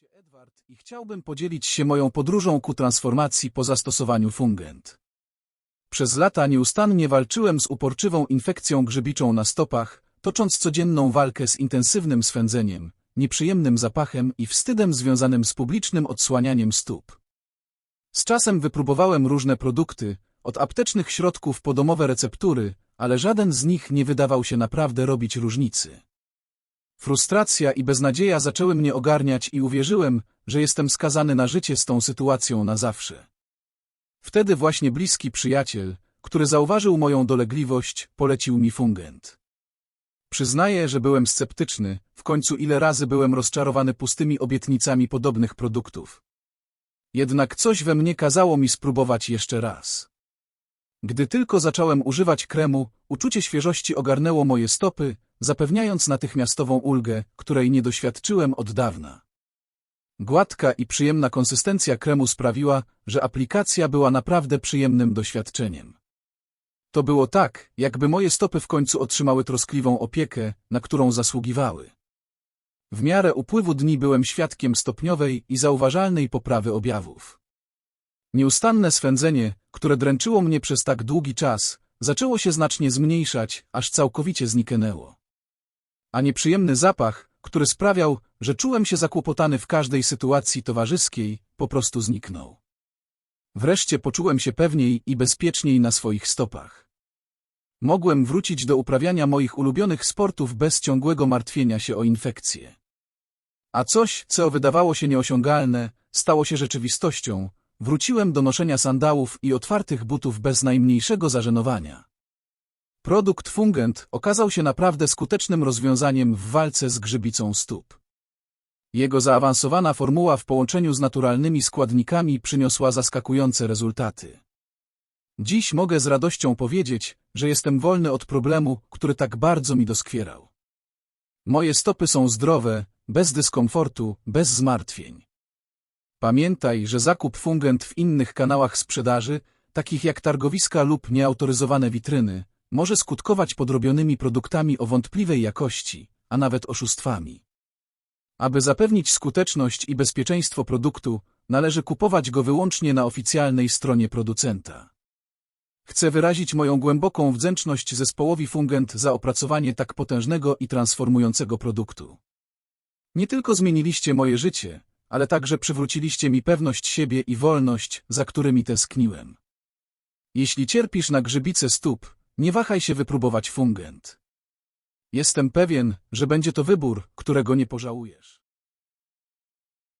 się Edward i chciałbym podzielić się moją podróżą ku transformacji po zastosowaniu fungent. Przez lata nieustannie walczyłem z uporczywą infekcją grzybiczą na stopach, tocząc codzienną walkę z intensywnym swędzeniem, nieprzyjemnym zapachem i wstydem związanym z publicznym odsłanianiem stóp. Z czasem wypróbowałem różne produkty, od aptecznych środków po domowe receptury, ale żaden z nich nie wydawał się naprawdę robić różnicy. Frustracja i beznadzieja zaczęły mnie ogarniać i uwierzyłem, że jestem skazany na życie z tą sytuacją na zawsze. Wtedy właśnie bliski przyjaciel, który zauważył moją dolegliwość, polecił mi fungent. Przyznaję, że byłem sceptyczny, w końcu ile razy byłem rozczarowany pustymi obietnicami podobnych produktów. Jednak coś we mnie kazało mi spróbować jeszcze raz. Gdy tylko zacząłem używać kremu, uczucie świeżości ogarnęło moje stopy, zapewniając natychmiastową ulgę, której nie doświadczyłem od dawna. Gładka i przyjemna konsystencja kremu sprawiła, że aplikacja była naprawdę przyjemnym doświadczeniem. To było tak, jakby moje stopy w końcu otrzymały troskliwą opiekę, na którą zasługiwały. W miarę upływu dni byłem świadkiem stopniowej i zauważalnej poprawy objawów. Nieustanne swędzenie, które dręczyło mnie przez tak długi czas, zaczęło się znacznie zmniejszać, aż całkowicie zniknęło. A nieprzyjemny zapach, który sprawiał, że czułem się zakłopotany w każdej sytuacji towarzyskiej, po prostu zniknął. Wreszcie poczułem się pewniej i bezpieczniej na swoich stopach. Mogłem wrócić do uprawiania moich ulubionych sportów bez ciągłego martwienia się o infekcje. A coś, co wydawało się nieosiągalne, stało się rzeczywistością. Wróciłem do noszenia sandałów i otwartych butów bez najmniejszego zażenowania. Produkt Fungent okazał się naprawdę skutecznym rozwiązaniem w walce z grzybicą stóp. Jego zaawansowana formuła w połączeniu z naturalnymi składnikami przyniosła zaskakujące rezultaty. Dziś mogę z radością powiedzieć, że jestem wolny od problemu, który tak bardzo mi doskwierał. Moje stopy są zdrowe, bez dyskomfortu, bez zmartwień. Pamiętaj, że zakup fungent w innych kanałach sprzedaży, takich jak targowiska lub nieautoryzowane witryny, może skutkować podrobionymi produktami o wątpliwej jakości, a nawet oszustwami. Aby zapewnić skuteczność i bezpieczeństwo produktu, należy kupować go wyłącznie na oficjalnej stronie producenta. Chcę wyrazić moją głęboką wdzięczność zespołowi Fungent za opracowanie tak potężnego i transformującego produktu. Nie tylko zmieniliście moje życie, ale także przywróciliście mi pewność siebie i wolność, za którymi tęskniłem. Jeśli cierpisz na grzybice stóp, nie wahaj się wypróbować Fungent. Jestem pewien, że będzie to wybór, którego nie pożałujesz.